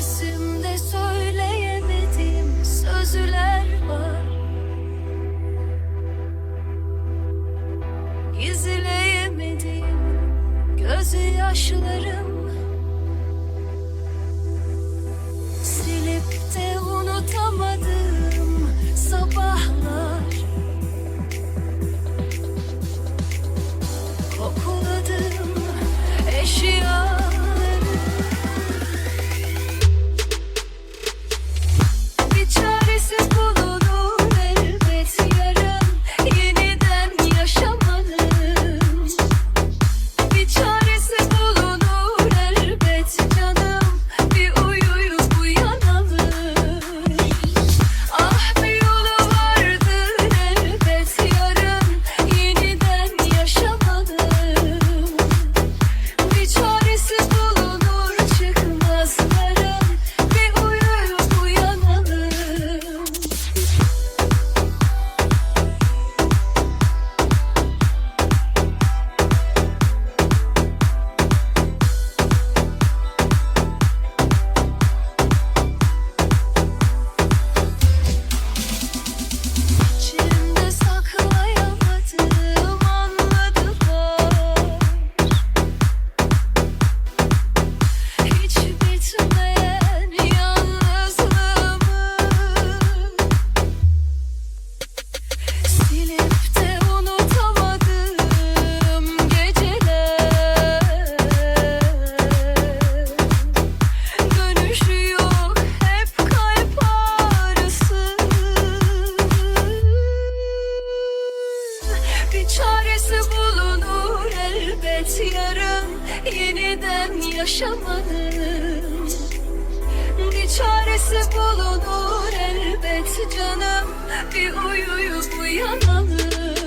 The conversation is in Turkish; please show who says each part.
Speaker 1: Nefesimde söyleyemedim sözler var. Gizleyemedim gözyaşlarım Bir çaresi bulunur elbet yarın. Yeniden yaşamanın Bir çaresi bulunur elbet canım. Bir uyuyup uyanalım.